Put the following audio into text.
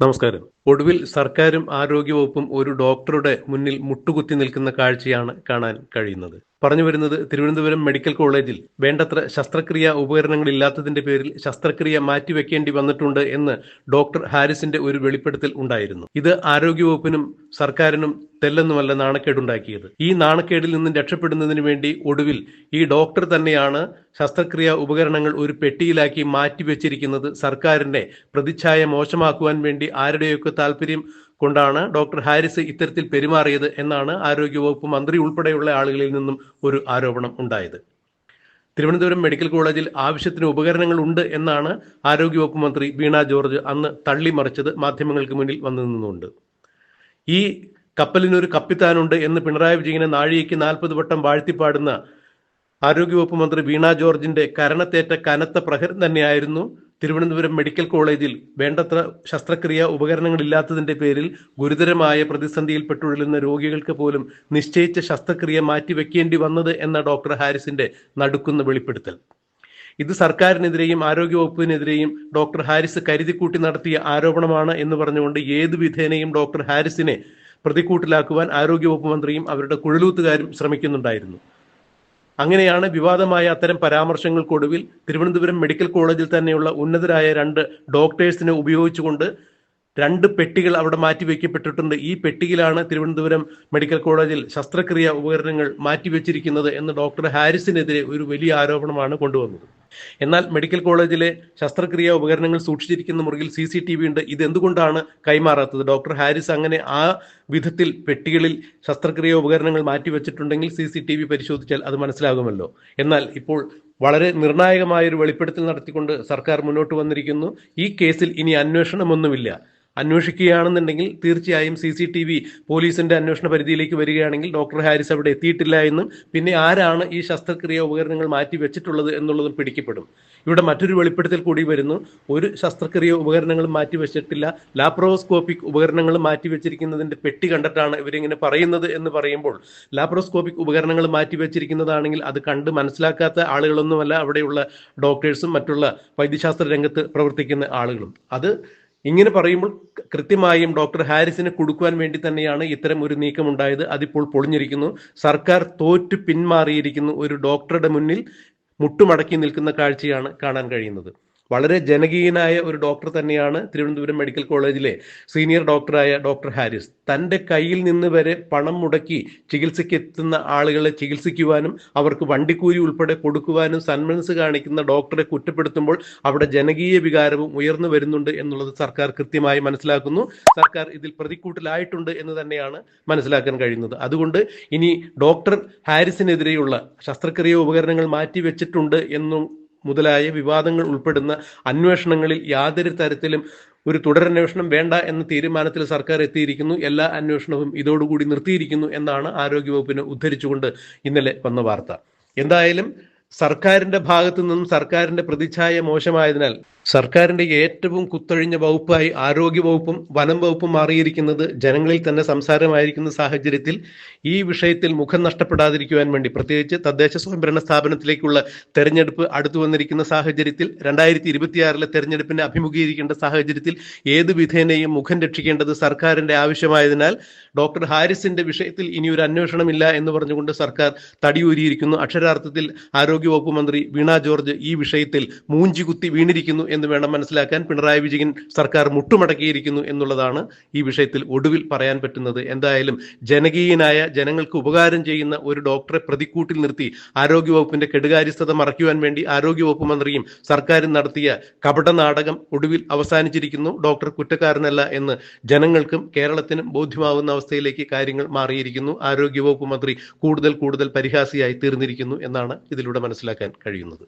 നമസ്കാരം. ഒടുവിൽ സർക്കാരും ആരോഗ്യവകുപ്പും ഒരു ഡോക്ടറുടെ മുന്നിൽ മുട്ടുകുത്തി നിൽക്കുന്ന കാഴ്ചയാണ് കാണാൻ കഴിയുന്നത്. പറഞ്ഞു വരുന്നത് തിരുവനന്തപുരം മെഡിക്കൽ കോളേജിൽ വേണ്ടത്ര ശസ്ത്രക്രിയാ ഉപകരണങ്ങൾ ഇല്ലാത്തതിന്റെ പേരിൽ ശസ്ത്രക്രിയ മാറ്റിവെക്കേണ്ടി വന്നിട്ടുണ്ട് എന്ന് ഡോക്ടർ ഹാരിസിന്റെ ഒരു വെളിപ്പെടുത്തൽ ഉണ്ടായിരുന്നു. ഇത് ആരോഗ്യവകുപ്പിനും സർക്കാരിനും തെല്ലെന്നുമല്ല നാണക്കേടുണ്ടാക്കിയത്. ഈ നാണക്കേടിൽ നിന്നും രക്ഷപ്പെടുന്നതിന് വേണ്ടി ഒടുവിൽ ഈ ഡോക്ടർ തന്നെയാണ് ശസ്ത്രക്രിയ ഉപകരണങ്ങൾ ഒരു പെട്ടിയിലാക്കി മാറ്റിവെച്ചിരിക്കുന്നത് സർക്കാരിന്റെ പ്രതിച്ഛായ മോശമാക്കുവാൻ വേണ്ടി ആരുടെയൊക്കെ താല്പര്യം കൊണ്ടാണ് ഡോക്ടർ ഹാരിസ് ഇത്തരത്തിൽ പെരുമാറിയത് എന്നാണ് ആരോഗ്യവകുപ്പ് മന്ത്രി ഉൾപ്പെടെയുള്ള ആളുകളിൽ നിന്നും ഒരു ആരോപണം ഉണ്ടായത്. തിരുവനന്തപുരം മെഡിക്കൽ കോളേജിൽ ആവശ്യത്തിന് ഉപകരണങ്ങൾ ഉണ്ട് എന്നാണ് ആരോഗ്യവകുപ്പ് മന്ത്രി വീണ ജോർജ് അന്ന് തള്ളിമറിച്ചത് മാധ്യമങ്ങൾക്ക് മുന്നിൽ വന്നു നിന്നുകൊണ്ട് ഈ കപ്പലിനൊരു കപ്പിത്താനുണ്ട് എന്ന് പിണറായി വിജയനെ നാഴികയ്ക്ക് നാൽപ്പത് വട്ടം വാഴ്ത്തിപ്പാടുന്ന ആരോഗ്യവകുപ്പ് മന്ത്രി വീണ ജോർജിന്റെ കരണത്തേറ്റ കനത്ത പ്രഹരം തന്നെയായിരുന്നു തിരുവനന്തപുരം മെഡിക്കൽ കോളേജിൽ വേണ്ടത്ര ശസ്ത്രക്രിയ ഉപകരണങ്ങൾ ഇല്ലാത്തതിന്റെ പേരിൽ ഗുരുതരമായ പ്രതിസന്ധിയിൽപ്പെട്ടുഴലുന്ന രോഗികൾക്ക് പോലും നിശ്ചയിച്ച ശസ്ത്രക്രിയ മാറ്റിവെക്കേണ്ടി വന്നത് എന്ന ഡോക്ടർ ഹാരിസിന്റെ നടുക്കുന്ന വെളിപ്പെടുത്തൽ. ഇത് സർക്കാരിനെതിരെയും ആരോഗ്യവകുപ്പിനെതിരെയും ഡോക്ടർ ഹാരിസ് കരുതിക്കൂട്ടി നടത്തിയ ആരോപണമാണ് എന്ന് പറഞ്ഞുകൊണ്ട് ഏത് വിധേനയും ഡോക്ടർ ഹാരിസിനെ പ്രതിക്കൂട്ടിലാക്കുവാൻ ആരോഗ്യവകുപ്പ് മന്ത്രിയും അവരുടെ കുഴലൂത്തുകാരും ശ്രമിക്കുന്നുണ്ടായിരുന്നു. അങ്ങനെയാണ് വിവാദമായ അത്തരം പരാമർശങ്ങൾക്കൊടുവിൽ തിരുവനന്തപുരം മെഡിക്കൽ കോളേജിൽ തന്നെയുള്ള ഉന്നതരായ രണ്ട് ഡോക്ടേഴ്സിനെ ഉപയോഗിച്ചുകൊണ്ട് രണ്ട് പെട്ടികൾ അവിടെ മാറ്റിവെക്കപ്പെട്ടിട്ടുണ്ട്. ഈ പെട്ടിയിലാണ് തിരുവനന്തപുരം മെഡിക്കൽ കോളേജിൽ ശസ്ത്രക്രിയ ഉപകരണങ്ങൾ മാറ്റിവെച്ചിരിക്കുന്നത് എന്ന് ഡോക്ടർ ഹാരിസിനെതിരെ ഒരു വലിയ ആരോപണമാണ് കൊണ്ടുവന്നത്. എന്നാൽ മെഡിക്കൽ കോളേജിലെ ശസ്ത്രക്രിയ ഉപകരണങ്ങൾ സൂക്ഷിച്ചിരിക്കുന്ന മുറിയിൽ സി സി ടി വി ഉണ്ട്. ഇത് എന്തുകൊണ്ടാണ് കൈമാറാത്തത്? ഡോക്ടർ ഹാരിസ് അങ്ങനെ ആ വിധത്തിൽ പെട്ടികളിൽ ശസ്ത്രക്രിയ ഉപകരണങ്ങൾ മാറ്റിവെച്ചിട്ടുണ്ടെങ്കിൽ സി സി ടി വി പരിശോധിച്ചാൽ അത് മനസ്സിലാകുമല്ലോ. എന്നാൽ ഇപ്പോൾ വളരെ നിർണായകമായ ഒരു വെളിപ്പെടുത്തൽ നടത്തിക്കൊണ്ട് സർക്കാർ മുന്നോട്ട് വന്നിരിക്കുന്നു. ഈ കേസിൽ ഇനി അന്വേഷണമൊന്നുമില്ല. അന്വേഷിക്കുകയാണെന്നുണ്ടെങ്കിൽ തീർച്ചയായും സി സി ടി വി പോലീസിന്റെ അന്വേഷണ പരിധിയിലേക്ക് വരികയാണെങ്കിൽ ഡോക്ടർ ഹാരിസ് അവിടെ എത്തിയിട്ടില്ല എന്നും പിന്നെ ആരാണ് ഈ ശസ്ത്രക്രിയ ഉപകരണങ്ങൾ മാറ്റി വെച്ചിട്ടുള്ളത് എന്നുള്ളതും പിടിക്കപ്പെടും. ഇവിടെ മറ്റൊരു വെളിപ്പെടുത്തൽ കൂടി വരുന്നു. ഒരു ശസ്ത്രക്രിയ ഉപകരണങ്ങളും മാറ്റി വെച്ചിട്ടില്ല ലാപ്രോസ്കോപ്പിക് ഉപകരണങ്ങൾ മാറ്റി വെച്ചിരിക്കുന്നതിന്റെ പെട്ടി കണ്ടിട്ടാണ് ഇവരിങ്ങനെ പറയുന്നത് എന്ന് പറയുമ്പോൾ ലാപ്രോസ്കോപ്പിക് ഉപകരണങ്ങൾ മാറ്റി വെച്ചിരിക്കുന്നതാണെങ്കിൽ അത് കണ്ട് മനസ്സിലാക്കാത്ത ആളുകളൊന്നുമല്ല അവിടെയുള്ള ഡോക്ടേഴ്സും മറ്റുള്ള വൈദ്യശാസ്ത്ര രംഗത്ത് പ്രവർത്തിക്കുന്ന ആളുകളും. അത് ഇങ്ങനെ പറയുമ്പോൾ കൃത്യമായും ഡോക്ടർ ഹാരിസിനെ കൊടുക്കുവാൻ വേണ്ടി തന്നെയാണ് ഇത്തരം ഒരു നീക്കം ഉണ്ടായത് അതിപ്പോൾ പൊളിഞ്ഞിരിക്കുന്നു. സർക്കാർ തോറ്റു പിന്മാറിയിരിക്കുന്നു ഒരു ഡോക്ടറുടെ മുന്നിൽ മുട്ടുമടക്കി നിൽക്കുന്ന കാഴ്ചയാണ് കാണാൻ കഴിയുന്നത്. വളരെ ജനകീയനായ ഒരു ഡോക്ടർ തന്നെയാണ് തിരുവനന്തപുരം മെഡിക്കൽ കോളേജിലെ സീനിയർ ഡോക്ടറായ ഡോക്ടർ ഹാരിസ്. തന്റെ കയ്യിൽ നിന്ന് വരെ പണം മുടക്കി ചികിത്സയ്ക്ക് എത്തുന്ന ആളുകളെ ചികിത്സിക്കുവാനും അവർക്ക് വണ്ടിക്കൂലി ഉൾപ്പെടെ കൊടുക്കുവാനും സന്മനസ് കാണിക്കുന്ന ഡോക്ടറെ കുറ്റപ്പെടുത്തുമ്പോൾ അവിടെ ജനകീയ വികാരവും ഉയർന്നു വരുന്നുണ്ട് എന്നുള്ളത് സർക്കാർ കൃത്യമായി മനസ്സിലാക്കുന്നു. സർക്കാർ ഇതിൽ പ്രതിക്കൂട്ടിലായിട്ടുണ്ട് എന്ന് തന്നെയാണ് മനസ്സിലാക്കാൻ കഴിയുന്നത്. അതുകൊണ്ട് ഇനി ഡോക്ടർ ഹാരിസിനെതിരെയുള്ള ശസ്ത്രക്രിയ ഉപകരണങ്ങൾ മാറ്റിവെച്ചിട്ടുണ്ട് എന്നും മുതലായ വിവാദങ്ങൾ ഉൾപ്പെടുന്ന അന്വേഷണങ്ങളിൽ യാതൊരു തരത്തിലും ഒരു തുടരന്വേഷണം വേണ്ട എന്ന തീരുമാനത്തിൽ സർക്കാർ എത്തിയിരിക്കുന്നു. എല്ലാ അന്വേഷണവും ഇതോടുകൂടി നിർത്തിയിരിക്കുന്നു എന്നാണ് ആരോഗ്യവകുപ്പിനെ ഉദ്ധരിച്ചുകൊണ്ട് ഇന്നലെ വന്ന വാർത്ത. എന്തായാലും സർക്കാരിന്റെ ഭാഗത്തു നിന്നും സർക്കാരിന്റെ പ്രതിച്ഛായ മോശമായതിനാൽ സർക്കാരിന്റെ ഏറ്റവും കുത്തഴിഞ്ഞ വകുപ്പായി ആരോഗ്യ വകുപ്പും വനം വകുപ്പും മാറിയിരിക്കുന്നത് ജനങ്ങളിൽ തന്നെ സംസാരമായിരിക്കുന്ന സാഹചര്യത്തിൽ ഈ വിഷയത്തിൽ മുഖം നഷ്ടപ്പെടാതിരിക്കുവാൻ വേണ്ടി പ്രത്യേകിച്ച് തദ്ദേശ സ്വയംഭരണ സ്ഥാപനത്തിലേക്കുള്ള തെരഞ്ഞെടുപ്പ് അടുത്തു വന്നിരിക്കുന്ന സാഹചര്യത്തിൽ രണ്ടായിരത്തി ഇരുപത്തിയാറിലെ തെരഞ്ഞെടുപ്പിനെ അഭിമുഖീകരിക്കേണ്ട സാഹചര്യത്തിൽ ഏത് വിധേനയും മുഖം രക്ഷിക്കേണ്ടത് സർക്കാരിന്റെ ആവശ്യമായതിനാൽ ഡോക്ടർ ഹാരിസിന്റെ വിഷയത്തിൽ ഇനി ഒരു അന്വേഷണമില്ല എന്ന് പറഞ്ഞുകൊണ്ട് സർക്കാർ തടിയൂരിയിരിക്കുന്നു. അക്ഷരാർത്ഥത്തിൽ ആരോഗ്യവകുപ്പ് മന്ത്രി വീണ ജോർജ് ഈ വിഷയത്തിൽ മൂഞ്ചികുത്തി വീണിരിക്കുന്നു എന്ന് വേണം മനസ്സിലാക്കാൻ പിണറായി വിജയൻ സർക്കാർ മുട്ടുമടക്കിയിരിക്കുന്നു എന്നുള്ളതാണ് ഈ വിഷയത്തിൽ ഒടുവിൽ പറയാൻ പറ്റുന്നത്. എന്തായാലും ജനകീയനായ ജനങ്ങൾക്ക് ഉപകാരം ചെയ്യുന്ന ഒരു ഡോക്ടറെ പ്രതിക്കൂട്ടിൽ നിർത്തി ആരോഗ്യവകുപ്പിന്റെ കെടുകാര്യസ്ഥത മറയ്ക്കുവാൻ വേണ്ടി ആരോഗ്യവകുപ്പ് മന്ത്രിയും സർക്കാരും നടത്തിയ കപട നാടകം ഒടുവിൽ അവസാനിച്ചിരിക്കുന്നു. ഡോക്ടർ കുറ്റക്കാരനല്ല എന്ന് ജനങ്ങൾക്കും കേരളത്തിനും ബോധ്യമാവുന്ന അവസ്ഥയിലേക്ക് കാര്യങ്ങൾ മാറിയിരിക്കുന്നു. ആരോഗ്യവകുപ്പ് മന്ത്രി കൂടുതൽ കൂടുതൽ പരിഹാസിയായി തീർന്നിരിക്കുന്നു എന്നാണ് ഇതിലൂടെ മനസ്സിലാക്കാൻ കഴിയുന്നത്.